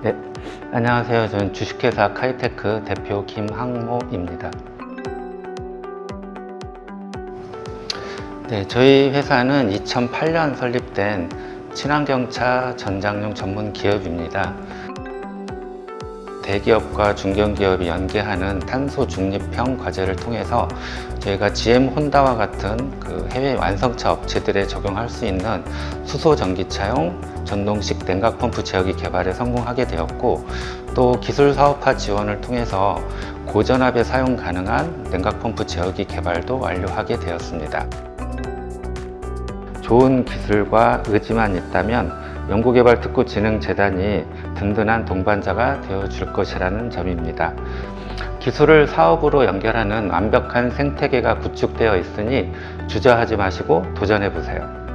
네, 안녕하세요. 저는 주식회사 카이테크 대표 김항모입니다. 네, 저희 회사는 2008년 설립된 친환경차 전장용 전문 기업입니다. 대기업과 중견기업이 연계하는 탄소 중립형 과제를 통해서 저희가 GM 혼다와 같은 그 해외 완성차 업체들에 적용할 수 있는 수소 전기차용 전동식 냉각 펌프 제어기 개발에 성공하게 되었고 또 기술 사업화 지원을 통해서 고전압에 사용 가능한 냉각 펌프 제어기 개발도 완료하게 되었습니다. 좋은 기술과 의지만 있다면 연구개발특구진흥재단이 든든한 동반자가 되어줄 것이라는 점입니다. 기술을 사업으로 연결하는 완벽한 생태계가 구축되어 있으니 주저하지 마시고 도전해 보세요.